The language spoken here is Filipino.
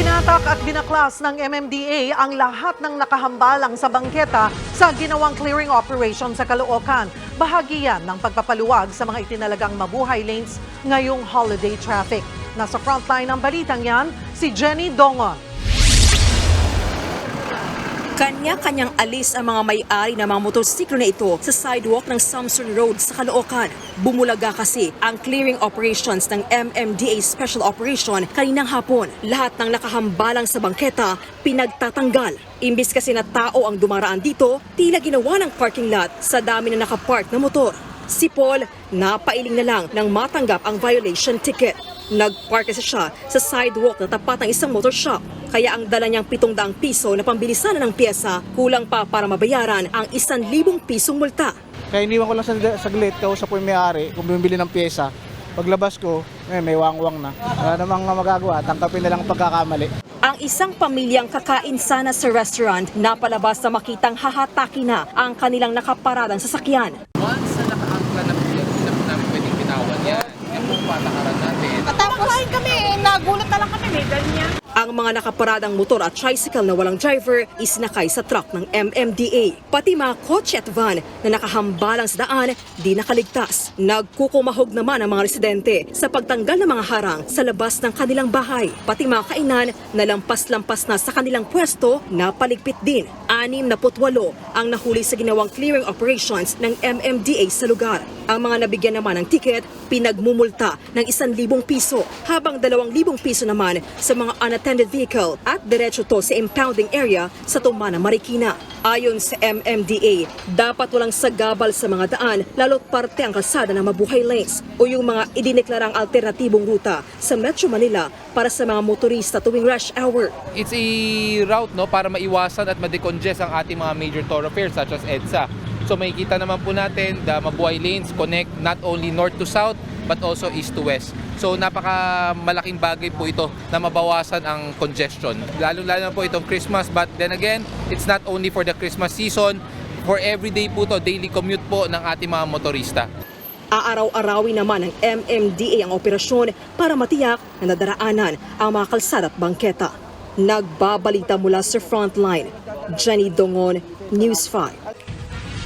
Binatak at binaklas ng MMDA ang lahat ng nakahambalang sa bangketa sa ginawang clearing operation sa Caloocan. Bahagi yan ng pagpapaluwag sa mga itinalagang mabuhay lanes ngayong holiday traffic. Nasa frontline ng balitang yan, si Jenny Dongon. Kanya-kanyang alis ang mga may-ari ng mga motorsiklo na ito sa sidewalk ng Samson Road sa Caloocan. Bumulaga kasi ang clearing operations ng MMDA Special Operation kaninang hapon. Lahat ng nakahambalang sa bangketa pinagtatanggal. Imbis kasi na tao ang dumaraan dito, tila ginawa ng parking lot sa dami na nakapark na motor. Si Paul, napailing na lang nang matanggap ang violation ticket. Nagpark kasi siya sa sidewalk na tapat ng isang motor shop. Kaya ang dala niyang 700 piso na pambilisan ng pyesa, kulang pa para mabayaran ang 1,000 pisong multa. Kaya iniwan ko lang sa saglit, kausap ko yung may-ari kung bumibili ng pyesa. Paglabas ko, eh, may wang-wang na. Wala namang magagawa, tangkapin na lang ang pagkakamali. Ang isang pamilyang kakain sana sa restaurant napalabas na makitang hahataki na ang kanilang nakaparadang sasakyan. Once na nakaangkla na po yan, hindi na po namin pwedeng bitawan yan. Yan po ang patakaran natin. Tapos kami, eh, nagulat na lang kami, may ganyan. Ang mga nakaparadang motor at tricycle na walang driver isinakay sa truck ng MMDA. Pati mga kotse at van na nakahambalang sa daan di nakaligtas. Nagkukumahog naman ang mga residente sa pagtanggal ng mga harang sa labas ng kanilang bahay. Pati mga kainan na lampas-lampas na sa kanilang pwesto na paligpit din. Anim na putwalo ang nahuli sa ginawang clearing operations ng MMDA sa lugar. Ang mga nabigyan naman ng ticket, pinagmumulta ng 1,000 piso, habang 2,000 piso naman sa mga unattended vehicle at diretso to sa impounding area sa Tumana, Marikina. Ayon sa MMDA, dapat walang sagabal sa mga daan lalo't parte ang kalsada ng mabuhay lanes o yung mga idineklarang alternatibong ruta sa Metro Manila para sa mga motorista tuwing rush hour. It's a route no para maiwasan at ma-decongest ang ating mga major thoroughfares such as EDSA. So makikita naman po natin the Mabuhay lanes connect not only north to south but also east to west. So napaka malaking bagay po ito na mabawasan ang congestion. Lalo-lalo na po itong Christmas but then again, it's not only for the Christmas season, for everyday po to, daily commute po ng ating mga motorista. Aaraw-arawin naman ng MMDA ang operasyon para matiyak na nadaraanan ang mga kalsada at bangketa. Nagbabalita mula sa frontline, Jenny Dongon, News 5.